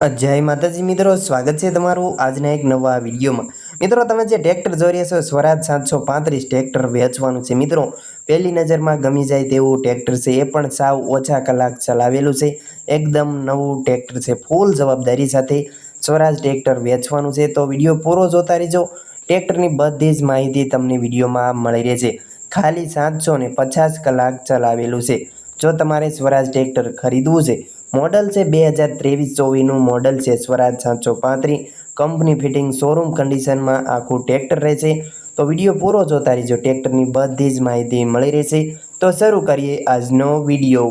જય માતાજી મિત્રો, સ્વાગત છે તમારું આજના એક નવા વિડીયોમાં. મિત્રો, તમે જે ટ્રેક્ટર જોઈ રહ્યા છો, સ્વરાજ સાતસો પાંત્રીસ ટ્રેક્ટર વેચવાનું છે. મિત્રો, પહેલી નજરમાં ગમી જાય તેવું ટ્રેક્ટર છે. એ પણ સાવ ઓછા કલાક ચલાવેલું છે. એકદમ નવું ટ્રેક્ટર છે. ફૂલ જવાબદારી સાથે સ્વરાજ ટ્રેક્ટર વેચવાનું છે. તો વીડિયો પૂરો જોતા રહેજો. ટ્રેક્ટરની બધી જ માહિતી તમને વિડીયોમાં મળી રહેશે. ખાલી સાતસો પચાસ કલાક ચલાવેલું છે. જો તમારે સ્વરાજ ટ્રેક્ટર ખરીદવું છે મોડલ છે બે હજાર ત્રેવીસ ચોવીસનું મોડલ છે સ્વરાજ સાતસો પાંત્રીસ. કંપની ફિટિંગ શોરૂમ કન્ડિશનમાં આખું ટ્રેક્ટર રહેશે. તો વીડિયો પૂરો જોતા રહેજો. ટ્રેક્ટરની બધી જ માહિતી મળી રહેશે. તો શરૂ કરીએ આજનો વીડિયો.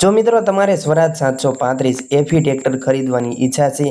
જો મિત્રો તમારે સ્વરાજ સાતસો પાંત્રીસ એફી ટ્રેક્ટર ખરીદવાની ઈચ્છા છે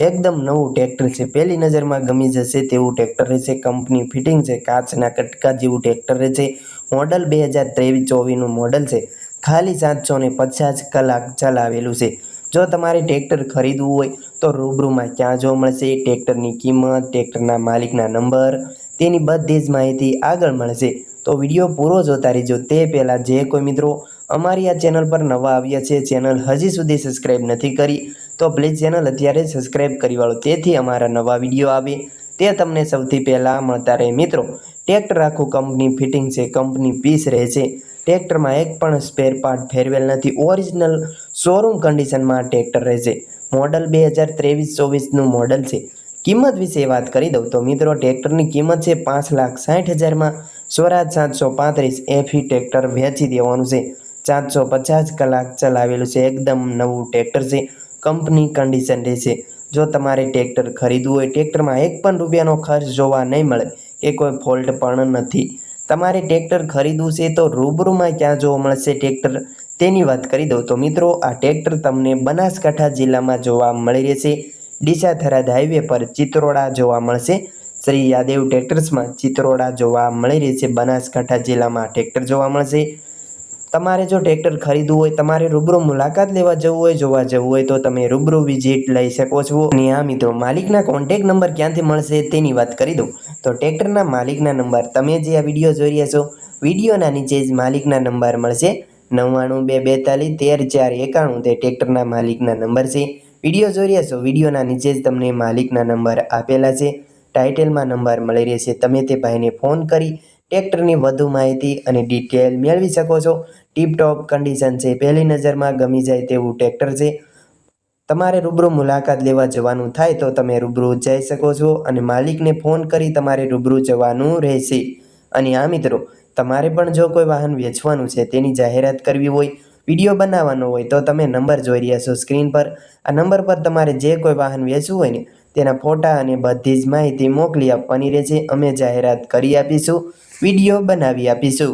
એકદમ નવું ટ્રેક્ટર છે. પહેલી નજરમાં ગમી જશે તેવું ટ્રેક્ટર રહેશે. કંપની ફિટિંગ છે. કાચના કટકા જેવું ટ્રેક્ટર રહેશે. મોડલ બે હજાર ત્રેવીસ ચોવીસનું મોડલ છે. ખાલી સાતસો ને પચાસ કલાક ચલાવેલું છે. જો તમારે ટ્રેક્ટર ખરીદવું હોય તો રૂબરૂમાં ક્યાં જોવા મળશે? ટ્રેક્ટરની કિંમત, ટ્રેક્ટરના માલિકના નંબર, તેની બધી જ માહિતી આગળ મળશે. તો વીડિયો પૂરો જોતા રહેજો. તે પહેલાં જે કોઈ મિત્રો અમારી આ ચેનલ પર નવા આવ્યા છે, ચેનલ હજી સુધી સબસ્ક્રાઈબ નથી કરી તો પ્લીઝ ચેનલ અત્યારે સબસ્ક્રાઈબ કરી વાળો. તેથી અમારા નવા વીડિયો આવે. તે તમને સૌથી પહેલાં મળતા રહે. મિત્રો ટ્રેક્ટર આખું કંપની ફિટિંગ છે. કંપની પીસ રહે છે. ટ્રેક્ટરમાં એક પણ સ્પેર પાર્ટ ફેરવેલ નથી. ઓરિજિનલ શોરૂમ કન્ડિશનમાં ટ્રેક્ટર રહેશે મોડલ બે હજાર ત્રેવીસ ચોવીસનું મોડલ છે. કિંમત વિશે વાત કરી દઉં તો મિત્રો ટ્રેક્ટરની કિંમત છે પાંચ લાખ સાઠ હજારમાં સ્વરાજ સાતસો પાંત્રીસ એફી ટ્રેક્ટર વેચી દેવાનું છે. સાતસો પચાસ કલાક ચલાવેલું છે. એકદમ નવું ટ્રેક્ટર છે. કંપની કન્ડિશન રહેશે. જો તમારે ટ્રેક્ટર ખરીદવું હોય ટ્રેક્ટરમાં એક પણ રૂપિયાનો ખર્ચ જોવા નહીં મળે કે કોઈ ફોલ્ટ પણ નથી. તમારે ટ્રેક્ટર ખરીદવું છે તો રૂબરૂમાં ક્યાં જોવા મળશે ટ્રેક્ટર તેની વાત કરી દઉં તો મિત્રો, આ ટ્રેક્ટર તમને બનાસકાંઠા જિલ્લામાં જોવા મળી રહેશે. ડીસા થરાદ હાઈવે પર ચિત્રોડા જોવા મળશે. શ્રી યાદેવ ટ્રેક્ટર્સમાં ચિત્રોડા જોવા મળી રહેશે. બનાસકાંઠા જિલ્લામાં ટ્રેક્ટર જોવા મળશે. તમારે જો ટ્રેક્ટર ખરીદવું હોય, તમારે રૂબરૂ મુલાકાત લેવા જવું હોય, જોવા જવું હોય, તો તમે રૂબરૂ વિઝિટ લઈ શકો છો. અને મિત્રો, માલિકના કોન્ટેક નંબર ક્યાંથી મળશે તેની વાત કરી દઉં. તો ટ્રેક્ટરના માલિકના નંબર તમે જે આ વીડિયો જોઈ રહ્યા છો, વિડીયોના નીચે જ માલિકના નંબર મળશે. નવ્વાણું, બે, બેતાલીસ, તેર, ચાર, એકાણું તે ટ્રેક્ટરના માલિકના નંબર છે. વીડિયો જોઈ રહ્યા છો, વિડીયોના નીચે જ તમને માલિકના નંબર આપેલા છે. ટાઇટલમાં નંબર મળી રહેશે. તમે તે ભાઈને ફોન કરી ટ્રેક્ટરની વધુ માહિતી અને ડિટેલ મેળવી શકો છો. ટીપટોપ કન્ડિશન છે, પહેલી નજરમાં ગમી જાય તેવું ટ્રેક્ટર છે. તમારે રૂબરૂ મુલાકાત લેવા જવાનું થાય તો તમે રૂબરૂ જઈ શકો છો અને માલિકને ફોન કરી તમારે રૂબરૂ જવાનું રહેશે. અને આ મિત્રો, તમારે પણ જો કોઈ વાહન વેચવાનું છે તેની જાહેરાત કરવી હોય, વીડિયો બનાવવાનો હોય તો તમે નંબર જોઈ રહ્યા છો સ્ક્રીન પર. આ નંબર પર તમારે જે કોઈ વાહન વેચવું હોય ને તેના ફોટા અને બધી જ માહિતી મોકલી આપવાની રહેશે. અમે જાહેરાત કરી આપીશું, વીડિયો બનાવી આપીશું.